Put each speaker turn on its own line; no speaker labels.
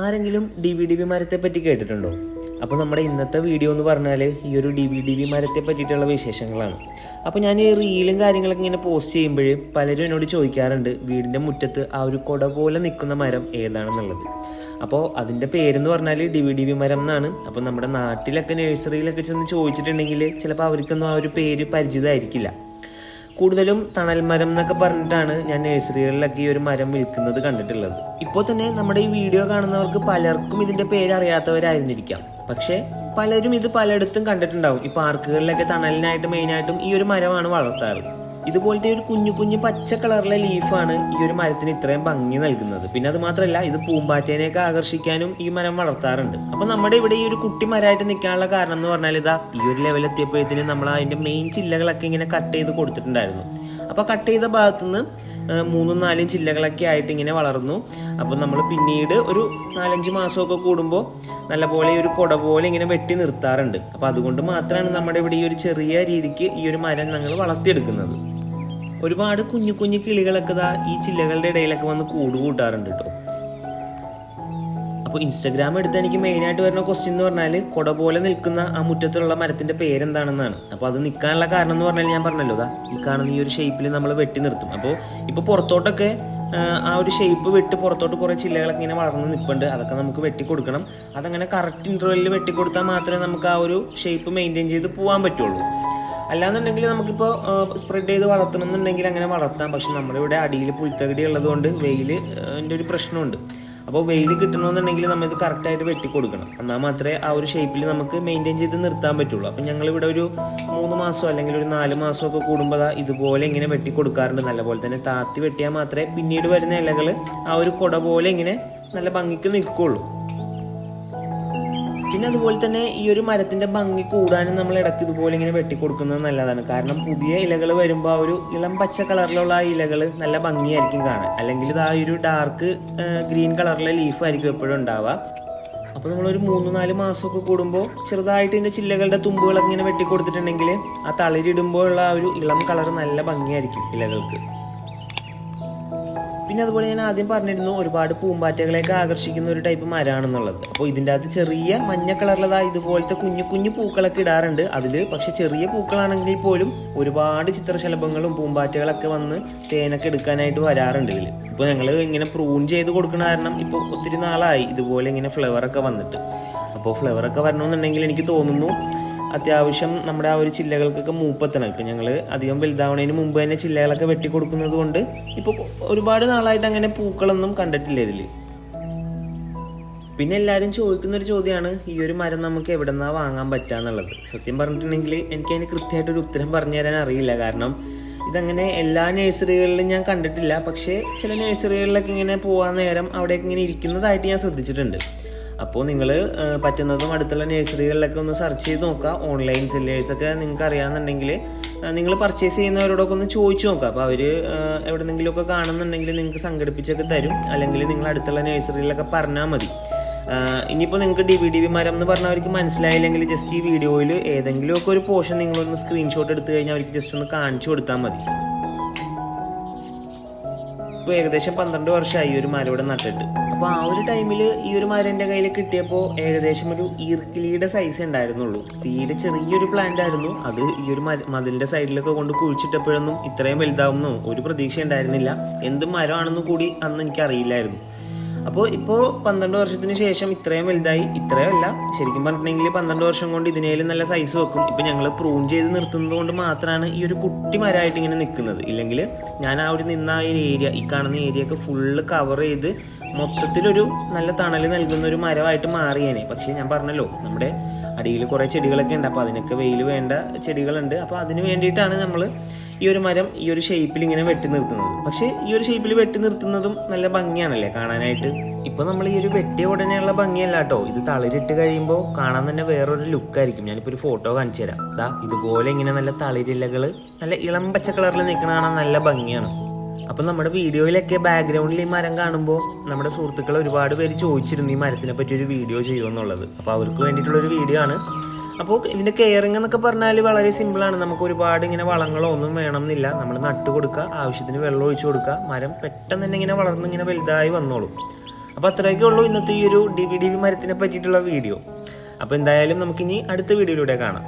ആരെങ്കിലും D V D V മരത്തെ പറ്റി കേട്ടിട്ടുണ്ടോ? അപ്പോൾ നമ്മുടെ ഇന്നത്തെ വീഡിയോ എന്ന് പറഞ്ഞാൽ ഈ ഒരു ഡി വി ഡി വി മരത്തെ പറ്റിയിട്ടുള്ള വിശേഷങ്ങളാണ്. അപ്പോൾ ഞാൻ ഈ റീലും കാര്യങ്ങളൊക്കെ ഇങ്ങനെ പോസ്റ്റ് ചെയ്യുമ്പോൾ പലരും എന്നോട് ചോദിക്കാറുണ്ട് വീടിന്റെ മുറ്റത്ത് ആ ഒരു കൊട പോലെ നിൽക്കുന്ന മരം ഏതാണെന്നുള്ളത്. അപ്പോൾ അതിന്റെ പേരെന്ന് പറഞ്ഞാൽ ഡി വി ഡി വി മരം എന്നാണ്. അപ്പോൾ നമ്മുടെ നാട്ടിലൊക്കെ നഴ്സറിയിലൊക്കെ ചെന്ന് ചോദിച്ചിട്ടുണ്ടെങ്കിൽ ചിലപ്പോൾ അവർക്കൊന്നും ആ ഒരു പേര് പരിചിതമായിരിക്കില്ല. കൂടുതലും തണൽ മരം എന്നൊക്കെ പറഞ്ഞിട്ടാണ് ഞാൻ നഴ്സറികളിലൊക്കെ ഈ ഒരു മരം വിൽക്കുന്നത് കണ്ടിട്ടുള്ളത്. ഇപ്പോൾ തന്നെ നമ്മുടെ ഈ വീഡിയോ കാണുന്നവർക്ക് പലർക്കും ഇതിന്റെ പേര് അറിയാത്തവരായിരുന്നിരിക്കാം. പക്ഷേ പലരും ഇത് പലയിടത്തും കണ്ടിട്ടുണ്ടാവും. ഈ പാർക്കുകളിലൊക്കെ തണലിനായിട്ട് മെയിനായിട്ടും ഈ ഒരു മരമാണ് വളർത്താറ്. ഇതുപോലത്തെ ഒരു കുഞ്ഞു കുഞ്ഞു പച്ച കളറിലെ ലീഫാണ് ഈ ഒരു മരത്തിന് ഇത്രയും ഭംഗി നൽകുന്നത്. പിന്നെ അത് മാത്രമല്ല ഇത് പൂമ്പാറ്റേനെയൊക്കെ ആകർഷിക്കാനും ഈ മരം വളർത്താറുണ്ട്. അപ്പൊ നമ്മുടെ ഇവിടെ ഈ ഒരു കുട്ടി മരമായിട്ട് നിൽക്കാനുള്ള കാരണം എന്ന് പറഞ്ഞാൽ ഇതാ ഈ ഒരു ലെവൽ എത്തിയപ്പോഴത്തേന് നമ്മൾ അതിന്റെ മെയിൻ ചില്ലകളൊക്കെ ഇങ്ങനെ കട്ട് ചെയ്ത് കൊടുത്തിട്ടുണ്ടായിരുന്നു. അപ്പൊ കട്ട് ചെയ്ത ഭാഗത്തുനിന്ന് നിന്ന് മൂന്നും നാലും ചില്ലകളൊക്കെ ആയിട്ട് ഇങ്ങനെ വളർന്നു. അപ്പോൾ നമ്മൾ പിന്നീട് ഒരു നാലഞ്ച് മാസമൊക്കെ കൂടുമ്പോൾ നല്ലപോലെ ഒരു കുട പോലെ ഇങ്ങനെ വെട്ടി നിർത്താറുണ്ട്. അപ്പോൾ അതുകൊണ്ട് മാത്രമാണ് നമ്മുടെ ഇവിടെ ഈ ഒരു ചെറിയ രീതിക്ക് ഈ ഒരു മരം ഞങ്ങൾ വളർത്തിയെടുക്കുന്നത്. ഒരുപാട് കുഞ്ഞു കുഞ്ഞു കിളികളൊക്കെ ദാ ഈ ചില്ലകളുടെ ഇടയിലൊക്കെ വന്ന് കൂട് കൂട്ടാറുണ്ട് കേട്ടോ അപ്പോൾ ഇൻസ്റ്റാഗ്രാം എടുത്ത് എനിക്ക് മെയിനായിട്ട് വരുന്ന ക്വസ്റ്റ്യൻ എന്ന് പറഞ്ഞാൽ കുട പോലെ നിൽക്കുന്ന ആ മുറ്റത്തുള്ള മരത്തിന്റെ പേരെന്താണെന്നാണ്. അപ്പോൾ അത് നിൽക്കാനുള്ള കാരണം എന്ന് പറഞ്ഞാൽ ഞാൻ പറഞ്ഞല്ലോ അതാ ഈ കാണുന്ന ഈ ഒരു ഷേപ്പിൽ നമ്മൾ വെട്ടി നിർത്തും. അപ്പോൾ ഇപ്പോൾ പുറത്തോട്ടൊക്കെ ആ, ആ ഒരു ഷേപ്പ് വിട്ട് പുറത്തോട്ട് കുറേ ചില്ലകളൊക്കെ ഇങ്ങനെ വളർന്ന് നിൽപ്പുണ്ട് അതൊക്കെ നമുക്ക് വെട്ടി കൊടുക്കണം. അതങ്ങനെ കറക്റ്റ് ഇന്റർവെല്ലിൽ വെട്ടി കൊടുത്താൽ മാത്രമേ നമുക്ക് ആ ഒരു ഷേപ്പ് മെയിന്റെയിൻ ചെയ്ത് പോകാൻ പറ്റുള്ളൂ. അല്ലാന്നുണ്ടെങ്കിൽ നമുക്കിപ്പോൾ സ്പ്രെഡ് ചെയ്ത് വളർത്തണം എന്നുണ്ടെങ്കിൽ അങ്ങനെ വളർത്താം. പക്ഷെ നമ്മുടെ ഇവിടെ അടിയിൽ പുൽത്തകടി ഉള്ളതുകൊണ്ട് വെയിൽ എന്റെ ഒരു പ്രശ്നമുണ്ട്. അപ്പോൾ വെയിൽ കിട്ടണമെന്നുണ്ടെങ്കിൽ നമ്മളിത് കറക്റ്റായിട്ട് വെട്ടി കൊടുക്കണം. എന്നാൽ മാത്രമേ ആ ഒരു ഷേപ്പിൽ നമുക്ക് മെയിന്റെയിൻ ചെയ്ത് നിർത്താൻ പറ്റുള്ളൂ. അപ്പം ഞങ്ങളിവിടെ ഒരു മൂന്ന് മാസം അല്ലെങ്കിൽ ഒരു നാല് മാസമൊക്കെ കൂടുമ്പോൾ ഇതുപോലെ ഇങ്ങനെ വെട്ടി കൊടുക്കാറുണ്ട്. നല്ലപോലെ തന്നെ താത്തി വെട്ടിയാൽ മാത്രമേ പിന്നീട് വരുന്ന ഇലകൾ ആ ഒരു കുട പോലെ ഇങ്ങനെ നല്ല ഭംഗിക്ക് നിൽക്കുള്ളൂ. പിന്നെ അതുപോലെ തന്നെ ഈ ഒരു മരത്തിന്റെ ഭംഗി കൂടാനും നമ്മൾ ഇടയ്ക്ക് ഇതുപോലെ ഇങ്ങനെ വെട്ടിക്കൊടുക്കുന്നത് നല്ലതാണ്. കാരണം പുതിയ ഇലകൾ വരുമ്പോൾ ആ ഒരു ഇളം പച്ച കളറിലുള്ള ആ ഇലകൾ നല്ല ഭംഗിയായിരിക്കും കാണാൻ. അല്ലെങ്കിൽ ഇത് ആ ഒരു ഡാർക്ക് ഗ്രീൻ കളറിലെ ലീഫ് ആയിരിക്കും എപ്പോഴും ഉണ്ടാവുക. അപ്പോൾ നമ്മളൊരു മൂന്ന് നാല് മാസമൊക്കെ കൂടുമ്പോൾ ചെറുതായിട്ട് ഇതിന്റെ ചില്ലകളുടെ തുമ്പുകളൊക്കെ ഇങ്ങനെ വെട്ടിക്കൊടുത്തിട്ടുണ്ടെങ്കിൽ ആ തളിരിടുമ്പോഴുള്ള ആ ഒരു ഇളം കളർ നല്ല ഭംഗിയായിരിക്കും ഇലകൾക്ക്. പിന്നെ അതുപോലെ ഞാൻ ആദ്യം പറഞ്ഞിരുന്നു ഒരുപാട് പൂമ്പാറ്റകളെയൊക്കെ ആകർഷിക്കുന്ന ഒരു ടൈപ്പ് മരമാണെന്നുള്ളത് അപ്പോൾ ഇതിന്റെ അകത്ത് ചെറിയ മഞ്ഞ കളറിലതാ ഇതുപോലത്തെ കുഞ്ഞു കുഞ്ഞു പൂക്കളൊക്കെ ഇടാറുണ്ട്. അതിൽ പക്ഷേ ചെറിയ പൂക്കളാണെങ്കിൽ പോലും ഒരുപാട് ചിത്രശലഭങ്ങളും പൂമ്പാറ്റകളൊക്കെ വന്ന് തേനൊക്കെ എടുക്കാനായിട്ട് വരാറുണ്ട് ഇതിൽ ഇപ്പോൾ ഞങ്ങൾ ഇങ്ങനെ പ്രൂൺ ചെയ്ത് കൊടുക്കുന്ന കാരണം ഇപ്പോൾ ഒത്തിരി നാളായി ഇതുപോലെ ഇങ്ങനെ ഫ്ലവറൊക്കെ വന്നിട്ട്. അപ്പോൾ ഫ്ലവറൊക്കെ വരണമെന്നുണ്ടെങ്കിൽ എനിക്ക് തോന്നുന്നു അത്യാവശ്യം നമ്മുടെ ആ ഒരു ചില്ലകൾക്കൊക്കെ മൂപ്പെത്തണം. ഇപ്പം ഞങ്ങൾ അധികം വലുതാവണതിന് മുമ്പ് തന്നെ ചില്ലകളൊക്കെ വെട്ടി കൊടുക്കുന്നത് കൊണ്ട് ഇപ്പോൾ ഒരുപാട് നാളായിട്ട് അങ്ങനെ പൂക്കളൊന്നും കണ്ടിട്ടില്ല ഇതിൽ പിന്നെ എല്ലാവരും ചോദിക്കുന്ന ഒരു ചോദ്യമാണ് ഈ ഒരു മരം നമുക്ക് എവിടെ നിന്നാണ് വാങ്ങാൻ പറ്റാന്നുള്ളത്? സത്യം പറഞ്ഞിട്ടുണ്ടെങ്കിൽ എനിക്ക് അതിന് കൃത്യമായിട്ടൊരു ഉത്തരം പറഞ്ഞു തരാൻ അറിയില്ല. കാരണം ഇതങ്ങനെ എല്ലാ നഴ്സറികളിലും ഞാൻ കണ്ടിട്ടില്ല. പക്ഷേ ചില നഴ്സറികളിലൊക്കെ ഇങ്ങനെ പോകാൻ നേരം അവിടെയൊക്കെ ഇങ്ങനെ ഇരിക്കുന്നതായിട്ട് ഞാൻ ശ്രദ്ധിച്ചിട്ടുണ്ട്. അപ്പോൾ നിങ്ങൾ പറ്റുന്നതും അടുത്തുള്ള നഴ്സറികളിലൊക്കെ ഒന്ന് സെർച്ച് ചെയ്ത് നോക്കുക ഓൺലൈൻ സെല്ലേഴ്സൊക്കെ നിങ്ങൾക്ക് അറിയാമെന്നുണ്ടെങ്കിൽ നിങ്ങൾ പർച്ചേസ് ചെയ്യുന്നവരോടൊക്കെ ഒന്ന് ചോദിച്ചു നോക്കുക അപ്പോൾ അവർ എവിടെന്നെങ്കിലുമൊക്കെ കാണുന്നുണ്ടെങ്കിൽ നിങ്ങൾക്ക് സംഘടിപ്പിച്ചൊക്കെ തരും. അല്ലെങ്കിൽ നിങ്ങൾ അടുത്തുള്ള നഴ്സറികളിലൊക്കെ പറഞ്ഞാൽ മതി. ഇനിയിപ്പോൾ നിങ്ങൾക്ക് ഡി വി ഡി വി മരം എന്ന് പറഞ്ഞാൽ അവർക്ക് മനസ്സിലായില്ലെങ്കിൽ ജസ്റ്റ് ഈ വീഡിയോയിൽ ഏതെങ്കിലുമൊക്കെ ഒരു പോർഷൻ നിങ്ങളൊന്ന് സ്ക്രീൻഷോട്ട് എടുത്തു കഴിഞ്ഞാൽ അവർക്ക് ജസ്റ്റ് ഒന്ന് കാണിച്ചു കൊടുത്താൽ മതി. ഇപ്പോൾ ഏകദേശം പന്ത്രണ്ട് വർഷമായി ഒരു മരം ഇവിടെ നട്ടിട്ട്. അപ്പോൾ ആ ഒരു ടൈമിൽ ഈ ഒരു മരം എന്റെ കയ്യിൽ കിട്ടിയപ്പോൾ ഏകദേശം ഒരു ഈർക്കിലിയുടെ സൈസ് ഉണ്ടായിരുന്നുള്ളൂ. തീരെ ചെറിയൊരു പ്ലാന്റ് ആയിരുന്നു. അത് ഈ ഒരു മതിലിന്റെ സൈഡിലൊക്കെ കൊണ്ട് കുഴിച്ചിട്ടപ്പോഴൊന്നും ഇത്രയും വലുതാവുന്നു ഒരു പ്രതീക്ഷ ഉണ്ടായിരുന്നില്ല. എന്ത് മരമാണെന്ന് കൂടി അന്ന് എനിക്ക് അറിയില്ലായിരുന്നു അപ്പോൾ ഇപ്പോൾ പന്ത്രണ്ട് വർഷത്തിന് ശേഷം ഇത്രയും വലുതായി ഇത്രയും അല്ല ശരിക്കും പറഞ്ഞിട്ടുണ്ടെങ്കിൽ പന്ത്രണ്ട് വർഷം കൊണ്ട് ഇതിനേലും നല്ല സൈസ് വെക്കും. ഇപ്പം ഞങ്ങൾ പ്രൂൺ ചെയ്ത് നിർത്തുന്നത് കൊണ്ട് മാത്രമാണ് ഈ ഒരു കുട്ടി മരമായിട്ട് ഇങ്ങനെ നിൽക്കുന്നത് ഇല്ലെങ്കിൽ ഞാൻ അവിടെ നിന്ന ആ ഒരു ഏരിയ ഈ കാണുന്ന ഏരിയ ഒക്കെ ഫുള്ള് കവർ ചെയ്ത് മൊത്തത്തിലൊരു നല്ല തണൽ നൽകുന്ന ഒരു മരമായിട്ട് മാറിയേനെ. പക്ഷേ ഞാൻ പറഞ്ഞല്ലോ നമ്മുടെ അടിയിൽ കുറേ ചെടികളൊക്കെ ഉണ്ട്. അപ്പോൾ അതിനൊക്കെ വെയിൽ വേണ്ട ചെടികളുണ്ട്. അപ്പോൾ അതിന് വേണ്ടിയിട്ടാണ് നമ്മൾ ഈ ഒരു മരം ഈ ഒരു ഷേപ്പിൽ ഇങ്ങനെ വെട്ടി നിർത്തുന്നത്. പക്ഷേ ഈ ഒരു ഷേപ്പിൽ വെട്ടി നിർത്തുന്നതും നല്ല ഭംഗിയാണല്ലേ കാണാനായിട്ട്? ഇപ്പൊ നമ്മൾ ഈ ഒരു വെട്ടിയ ഉടനെയുള്ള ഭംഗിയല്ല കേട്ടോ. ഇത് തളിരിട്ട് കഴിയുമ്പോൾ കാണാൻ തന്നെ വേറൊരു ലുക്കായിരിക്കും ഞാനിപ്പോൾ ഒരു ഫോട്ടോ കാണിച്ചു തരാം. ഇതാ ഇതുപോലെ ഇങ്ങനെ നല്ല തളിരിലകൾ നല്ല ഇളം പച്ച കളറിൽ നിൽക്കണ കാണാൻ നല്ല ഭംഗിയാണ്. അപ്പം നമ്മുടെ വീഡിയോയിലൊക്കെ ബാക്ക്ഗ്രൗണ്ടിൽ ഈ മരം കാണുമ്പോൾ നമ്മുടെ സുഹൃത്തുക്കൾ ഒരുപാട് പേര് ചോദിച്ചിരുന്നു ഈ മരത്തിനെ പറ്റി ഒരു വീഡിയോ ചെയ്യുമെന്നുള്ളത് അപ്പോൾ അവർക്ക് വേണ്ടിയിട്ടുള്ള ഒരു വീഡിയോ ആണ്. അപ്പോൾ ഇതിന്റെ കെയറിംഗ് എന്നൊക്കെ പറഞ്ഞാൽ വളരെ സിമ്പിളാണ് നമുക്ക് ഒരുപാട് ഇങ്ങനെ വളങ്ങളോ ഒന്നും വേണമെന്നില്ല. നമ്മൾ നട്ട് കൊടുക്കുക ആവശ്യത്തിന് വെള്ളം ഒഴിച്ചു കൊടുക്കുക. മരം പെട്ടെന്ന് തന്നെ ഇങ്ങനെ വളർന്ന് ഇങ്ങനെ വലുതായി വന്നോളും. അപ്പോൾ അത്രയൊക്കെ ഉള്ളൂ ഇന്നത്തെ ഈ ഒരു ഡി വി ഡി വി മരത്തിനെ പറ്റിയിട്ടുള്ള വീഡിയോ അപ്പോൾ എന്തായാലും നമുക്കിനി അടുത്ത വീഡിയോയിലൂടെ കാണാം.